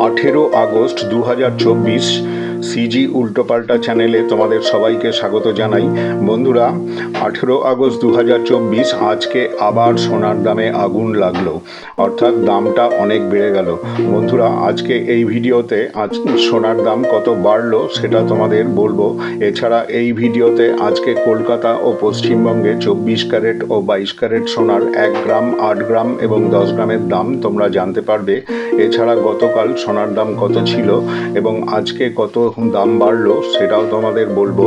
আঠেরো আগস্ট দু হাজার চব্বিশ সিজি উল্টোপাল্টা চ্যানেলে তোমাদের সবাইকে স্বাগত জানাই। বন্ধুরা, আঠেরো আগস্ট দু হাজার চব্বিশ, আজকে আবার সোনার দামে আগুন লাগল। অর্থাৎ দামটা অনেক বেড়ে গেল। বন্ধুরা, আজকে এই ভিডিওতে আজ সোনার দাম কত বাড়লো সেটা তোমাদের বলব। এছাড়া এই ভিডিওতে আজকে কলকাতা ও পশ্চিমবঙ্গে চব্বিশ ক্যারেট ও বাইশ ক্যারেট সোনার এক গ্রাম, আট গ্রাম এবং দশ গ্রামের দাম তোমরা জানতে পারবে। এছাড়া গতকাল সোনার দাম কত ছিল এবং আজকে কত দাম বাড়লো সেটাও তোমাদের বলব।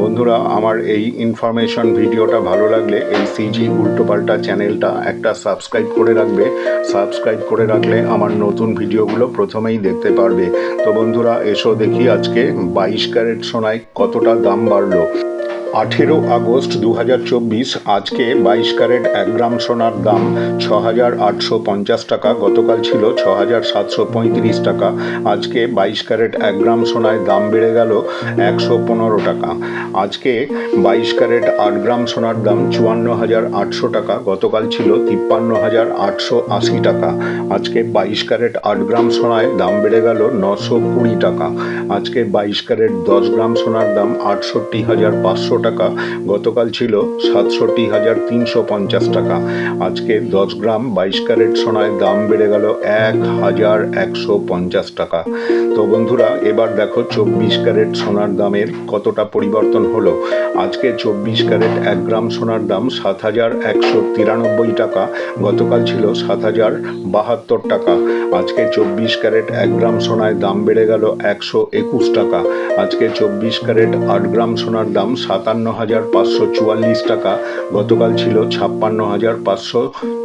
বন্ধুরা, আমার এই ইনফরমেশন ভিডিওটা ভালো লাগলে এই সিজি উল্টোপাল্টা চ্যানেলটা একটা সাবস্ক্রাইব করে রাখবে। সাবস্ক্রাইব করে রাখলে আমার নতুন ভিডিওগুলো প্রথমেই দেখতে পারবে। তো বন্ধুরা, এসো দেখি আজকে বাইশ ক্যারেট সোনায় কতটা দাম বাড়লো। আঠেরো আগস্ট দু হাজার চব্বিশ, আজকে বাইশ ক্যারেট এক গ্রাম সোনার দাম ছ হাজার আটশো পঞ্চাশ টাকা, গতকাল ছিল ছ হাজার সাতশো পঁয়ত্রিশ টাকা। আজকে বাইশ ক্যারেট এক গ্রাম সোনায় দাম বেড়ে গেল একশো পনেরো টাকা। আজকে বাইশ ক্যারেট আট গ্রাম সোনার দাম চুয়ান্ন হাজার আটশো টাকা, গতকাল ছিল তিপ্পান্ন হাজার আটশো আশি টাকা। আজকে বাইশ ক্যারেট আট গ্রাম সোনায় দাম বেড়ে গেল নশো কুড়ি টাকা। আজকে বাইশ ক্যারেট দশ গ্রাম সোনার দাম আটষট্টি হাজার পাঁচশো টাকা গতকাল ছিল সাতষট্টি হাজার তিনশো পঞ্চাশ টাকা। আজকে দশ গ্রাম বাইশ ক্যারেট সোনায় দাম বেড়ে গেল এক হাজার একশো পঞ্চাশ টাকা। তো বন্ধুরা, এবার দেখো চব্বিশ ক্যারেট সোনার দামের কতটা পরিবর্তন হলো। আজকে চব্বিশ ক্যারেট এক গ্রাম সোনার দাম সাত হাজার একশো তিরানব্বই টাকা। গতকাল ছিল সাত হাজার বাহাত্তর টাকা। আজকে চব্বিশ ক্যারেট এক গ্রাম সোনায় দাম বেড়ে গেল একশো একুশ টাকা। আজকে চব্বিশ ক্যারেট আট গ্রাম সোনার দাম সাতান্ন হাজার পাঁচশো চুয়াল্লিশ টাকা, গতকাল ছিল ছাপ্পান্ন হাজার পাঁচশো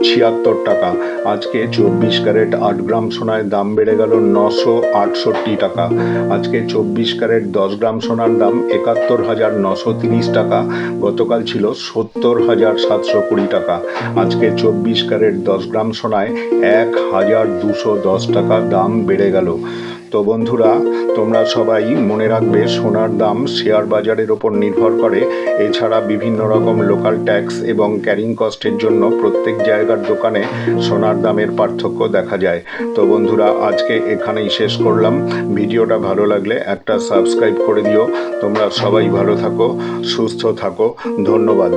ছিয়াত্তর টাকা। আজকে চব্বিশ ক্যারেট আট গ্রাম সোনায় দাম বেড়ে গেল নশো আটষট্টি টাকা। আজকে চব্বিশ ক্যারেট দশ গ্রাম সোনার দাম একাত্তর হাজার নশো তিরিশ টাকা। গতকাল ছিল সত্তর হাজার সাতশো কুড়ি টাকা। আজকে চব্বিশ ক্যারেট দশ গ্রাম সোনায় এক হাজার দুশো দশ টাকা দাম বেড়ে গেল। তো বন্ধুরা, তোমরা সবাই মনে রাখবে সোনার দাম শেয়ার বাজারের ওপর নির্ভর করে। এছাড়া বিভিন্ন রকম লোকাল ট্যাক্স এবং ক্যারিং কস্টের জন্য প্রত্যেক জায়গার দোকানে সোনার দামের পার্থক্য দেখা যায়। তো বন্ধুরা, আজকে এখানেই শেষ করলাম। ভিডিওটা ভালো লাগলে একটা সাবস্ক্রাইব করে দিও। তোমরা সবাই ভালো থাকো, সুস্থ থাকো। ধন্যবাদ।